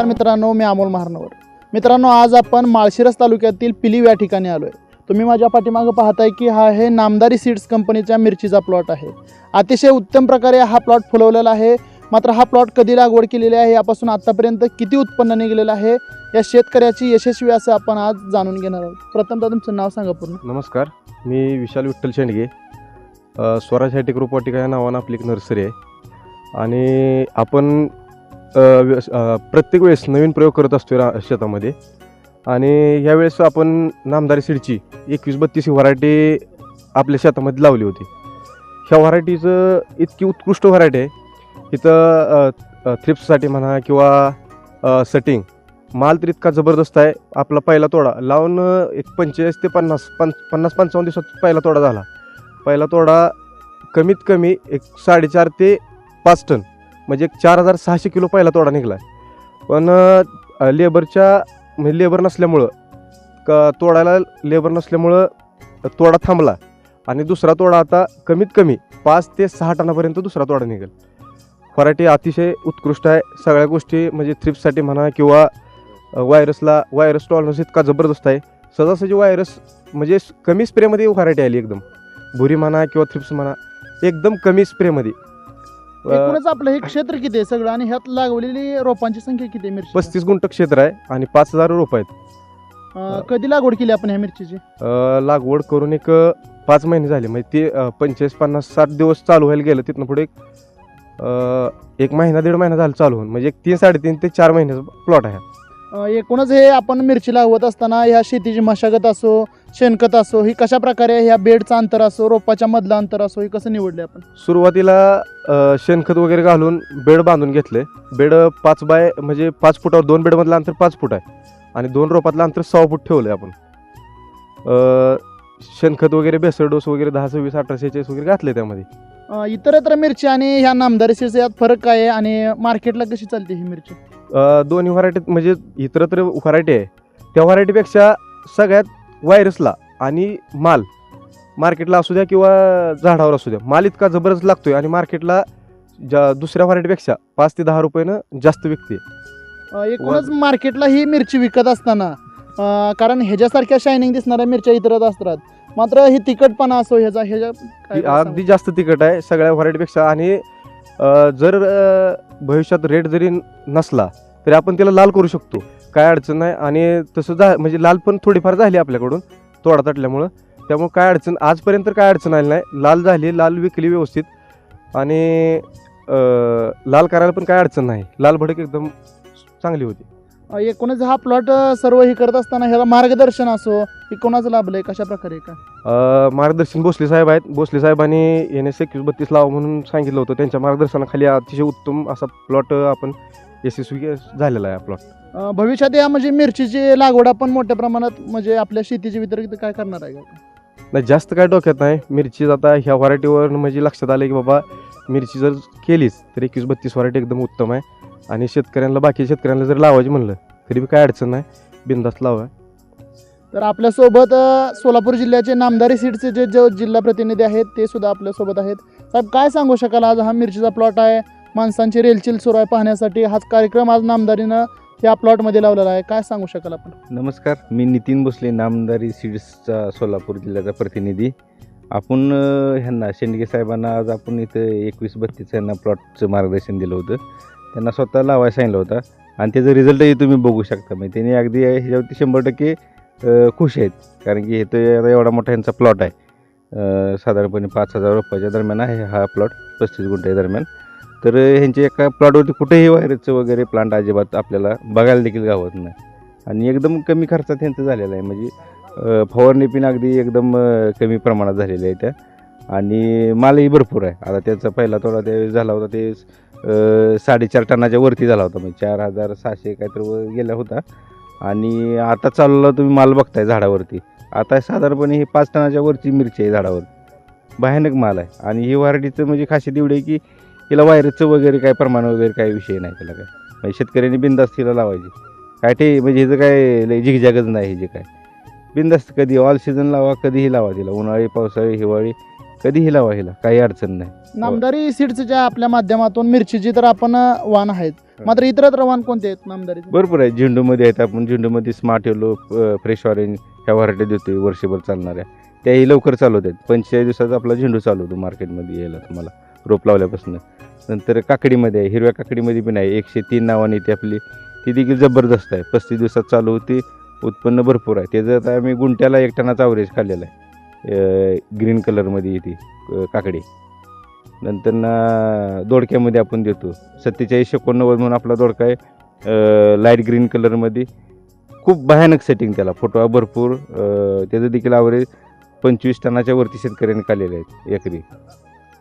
नमस्कार मित्रांनो मी अमोल महारनवर. मित्रांनो आज आपण माळशिरस तालुक्यातील पिलीव या ठिकाणी आलो आहे तुम्ही माझ्या पाठीमागं पाहताय की हा आहे नामदारी सीड्स कंपनीच्या मिरचीचा प्लॉट आहे. अतिशय उत्तम प्रकारे हा प्लॉट फुलवलेला आहे. मात्र हा प्लॉट कधी लागवड केलेली आहे यापासून आत्तापर्यंत किती उत्पन्न निघालेलं आहे या शेतकऱ्याची यशस्वी असं आपण आज जाणून घेणार आहोत. प्रथमतः तुमचं नाव सांगा पूर्ण. नमस्कार मी विशाल विठ्ठल शेंडगे. स्वराज हायटेक रोपवाटिका या नावानं आपली एक नर्सरी आहे. आणि आपण प्रत्येक वेळेस नवीन प्रयोग करत असतो रा शेतामध्ये. आणि यावेळेस आपण नामदारी सीडची एकवीस बत्तीस ही व्हरायटी आपल्या शेतामध्ये लावली होती. ह्या व्हरायटीचं इतकी उत्कृष्ट व्हरायटी आहे. इथं थ्रिप्ससाठी म्हणा किंवा सटिंग माल तर इतका जबरदस्त आहे. आपला पहिला तोडा लावून एक पंचेचाळीस ते पन्नास पन पन्नास पंचावन्न दिवसात पहिला तोडा झाला. पहिला तोडा कमीत कमी एक साडेचार ते पाच टन. म्हणजे एक चार हजार सहाशे किलो पहिला तोडा निघाला पण लेबरच्या म्हणजे लेबर नसल्यामुळं क तोडायला लेबर नसल्यामुळं तोडा थांबला. आणि दुसरा तोडा आता कमीत कमी पाच ते सहा टनापर्यंत दुसरा तोडा निघेल. व्हरायटी अतिशय उत्कृष्ट आहे. सगळ्या गोष्टी म्हणजे थ्रिप्ससाठी म्हणा किंवा व्हायरसला व्हायरस टॉलरन्स इतका जबरदस्त आहे. सहजासहजी व्हायरस म्हणजे कमी स्प्रेमध्ये व्हरायटी आली एकदम. भुरी म्हणा किंवा थ्रिप्स म्हणा एकदम कमी स्प्रेमध्ये. एकूणच आपलं? हे क्षेत्र किती आहे सगळं? आणि ह्यात लागवलेली रोपांची संख्या किती आहे मिरची पस्तीस गुंठ क्षेत्र आहे आणि पाच हजार रोप आहेत. कधी लागवड केली आपण ह्या मिरचीची? अ, लागवड करून एक अ, पाच महिने झाले. म्हणजे ते अ, पंचेचाळीस पन्नास साठ दिवस चालू व्हायला गेलं. तिथनं पुढे एक अ, एक महिना दीड महिना झाला चालू होऊन. म्हणजे एक तीन साडेतीन ते चार महिन्याचा प्लॉट आहे. अं, एकूणच हे आपण मिरची लावत असताना ह्या शेतीची मशागत असो शेणखत असो ही कशा प्रकारे ह्या बेडचं अंतर असो रोपाच्या मधलं अंतर असो हे कसं निवडले आपण? सुरुवातीला अ, शेणखत वगैरे घालून बेड बांधून घेतले. बेड पाच बाय म्हणजे पाच फुटावर दोन बेडमधलं अंतर पाच फूट आहे. आणि दोन रोपातलं अंतर सहा फूट ठेवलं आहे आपण. अ, शेणखत वगैरे बेसर डोस वगैरे दहा सव्वीस अठराशे चाळीस वगैरे घातले त्यामध्ये. अं, इतरत्र मिरची आणि ह्या नामदारी सीड्स यात फरक काय आहे? आणि मार्केटला कशी चालते ही मिरची? अ, दोन्ही व्हरायटीत म्हणजे इतरत्र व्हरायटी आहे. त्या व्हरायटीपेक्षा सगळ्यात व्हायरसला आणि माल मार्केटला असू द्या किंवा झाडावर असू द्या माल इतका जबरदस्त लागतोय आणि मार्केटला ज्या दुसऱ्या व्हरायटीपेक्षा पाच ते दहा रुपयानं जास्त विकते एकूणच मार्केटला ही मिरची विकत असताना अं, कारण ह्याच्यासारख्या शायनिंग दिसणाऱ्या मिरच्या इतरत असतात. मात्र ही तिखटपणा असो ह्याचा ह्याच्या काय? अगदी जास्त तिखट आहे सगळ्या व्हरायटीपेक्षा आणि अ, जर अ, भविष्यात रेट जरी नसला तरी आपण त्याला लाल करू शकतो. काय अडचण नाही. आणि तसं जा म्हणजे लाल पण थोडीफार झाली आपल्याकडून तोडा तटल्यामुळं त्यामुळं काय अडचण आजपर्यंत काय अडचण आली नाही. लाल झाली लाल विकली व्यवस्थित. आणि लाल करायला पण काय अडचण नाही. लाल भडक एकदम चांगली होती. एकूणच हा प्लॉट सर्व हे करत असताना ह्याला मार्गदर्शन असो हे कोणाचं लाभलंय? कशा प्रकारे का अ, मार्गदर्शन भोसले साहेब आहेत. भोसले साहेबांनी एन एस एकवीस बत्तीस लावा म्हणून सांगितलं होतं. त्यांच्या मार्गदर्शनाखाली अतिशय उत्तम असा प्लॉट आपण यशस्वी झालेला आहे प्लॉट. अं, भविष्यात या म्हणजे मिरचीची लागवड आपण मोठ्या प्रमाणात म्हणजे आपल्या शेतीची वितरित काय करणार आहे? का नाही जास्त काय डोक्यात नाही. मिरची आता ह्या व्हरायटीवर म्हणजे लक्षात आलं की बाबा मिरची जर केलीच तर एकवीस बत्तीस व्हरायटी एकदम उत्तम आहे. आणि शेतकऱ्यांना बाकी शेतकऱ्यांना जर लावायची म्हणलं तरी बी काय अडचण नाही. बिंदास्त लावा. तर आपल्यासोबत अ, सोलापूर जिल्ह्याचे नामदारी सीडचे जे जो जिल्हा प्रतिनिधी आहेत ते सुद्धा आपल्यासोबत आहेत. साहेब काय सांगू शकाल? आज हा मिरचीचा प्लॉट आहे. माणसांची रेलचिल सुरू आहे पाहण्यासाठी. हाच कार्यक्रम आज नामदारीनं या प्लॉटमध्ये लावलेला आहे. काय सांगू शकाल आपण? नमस्कार. मी नितीन भोसले नामदारी सीड्सचा सोलापूर जिल्ह्याचा प्रतिनिधी. आपण अ, ह्यांना शेंडगे साहेबांना आज आपण इथं एकवीस बत्तीस यांना प्लॉटचं मार्गदर्शन दिलं होतं. त्यांना स्वतः लावायला सांगितलं होता. आणि त्याचा रिझल्टही तुम्ही बघू शकता. म्हणजे त्यांनी अगदी ह्याच्यावरती शंभर टक्के खुश आहेत. कारण की हे तर आता एवढा मोठा यांचा प्लॉट आहे. साधारणपणे पाच हजार रुपयाच्या दरम्यान आहे हा प्लॉट पस्तीस गुंठ्या दरम्यान. तर ह्यांच्या एका प्लॉटवरती कुठेही व्हायरसचं वगैरे प्लांट अजिबात आपल्याला बघायला देखील गावत नाही. आणि एकदम कमी खर्चात ह्यांचं झालेलं आहे. म्हणजे फवारणी पण अगदी एकदम कमी प्रमाणात झालेल्या आहे त्या. आणि मालही भरपूर आहे. आता त्याचा पहिला थोडा ते झाला होता. ते साडेचार टनाच्या वरती झाला होता म्हणजे चार हजार सहाशे काहीतरी गेला होता. आणि आता चालला तुम्ही माल बघताय झाडावरती. आता साधारणपणे ही पाच टनाच्या वरची मिरची आहे झाडावर. भयानक माल आहे. आणि ही व्हरायटीचं म्हणजे खासियत एवढी आहे की हिला व्हायरसचं वगैरे काय प्रमाण वगैरे काय विषय नाही त्याला काय. म्हणजे शेतकऱ्यांनी बिंदास्त हिला लावायची. काय ते म्हणजे हिचं काय झिगजागच नाही हे जे काय. बिंदास्त कधी ऑल सीझन लावा कधीही लावा तिला. उन्हाळी पावसाळी हिवाळी. कधीही लावा हिला काही अडचण नाही. नामदारी सीड्सच्या आपल्या माध्यमातून मिरचीची तर आपण वाण आहेत. मात्र इतरत्र वाण कोणते आहेत नामदारी भरपूर आहे. झेंडूमध्ये आहेत आपण. झेंडूमध्ये स्मार्ट येलो फ्रेश ऑरेंज ह्या व्हरायटी देतोय वर्षभर चालणाऱ्या. त्याही लवकर चालू आहेत पंचेचाळीस दिवसात आपला झेंडू चालू होतो मार्केटमध्ये यायला तुम्हाला. रोप लावल्यापासून. नंतर काकडीमध्ये आहे. हिरव्या काकडीमध्ये पण आहे. एकशे तीन नावाने ती आपली ती देखील जबरदस्त आहे. पस्तीस दिवसात चालू होती. उत्पन्न भरपूर आहे. त्याचं आता आम्ही गुंट्याला एक टनाचा अवरेज खाल्लेला आहे. ग्रीन कलरमध्ये येते काकडी. नंतर ना दोडक्यामध्ये आपण देतो. सत्तेचाळीस एकोणनव्वद म्हणून आपला दोडका आहे. लाइट ग्रीन कलरमध्ये. खूप भयानक सेटिंग त्याला. फोटो भरपूर. त्याचं देखील आवरेज पंचवीस टनाच्या वरती शेतकऱ्यांनी काढलेले आहेत एकरी.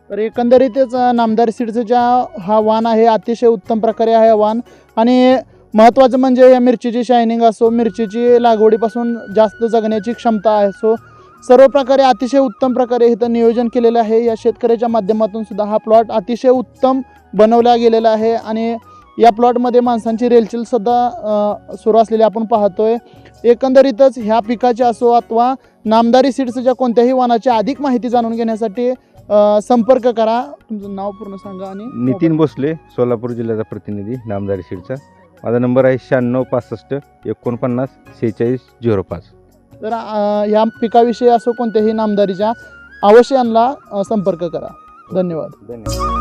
तर एकंदरीतच नामदार सीडचं ज्या हा वाण आहे अतिशय उत्तम प्रकारे आहे वाण. आणि महत्त्वाचं म्हणजे या मिरचीची शायनिंग असो मिरचीची लागवडीपासून जास्त जगण्याची क्षमता असो सर्व प्रकारे अतिशय उत्तम प्रकारे इथं नियोजन केलेलं आहे. या शेतकऱ्याच्या माध्यमातून सुद्धा हा प्लॉट अतिशय उत्तम बनवला गेलेला आहे आणि या प्लॉटमध्ये माणसांची रेलचेलसुद्धा अ, सुरू असलेली आपण पाहतोय. एकंदरीतच ह्या पिकाची असो अथवा नामदारी सीड्सच्या कोणत्याही वाणाची अधिक माहिती जाणून घेण्यासाठी संपर्क करा. तुमचं नाव पूर्ण सांगा आणि नितीन भोसले सोलापूर जिल्ह्याचा प्रतिनिधी नामदारी सीडचा माझा नंबर आहे शहाण्णव पासष्ट एकोणपन्नास सेहेचाळीस झिरो पाच. तर या पिकाविषयी असो कोणत्याही नामदारीच्या अवश्य यांना संपर्क करा. धन्यवाद. धन्यवाद.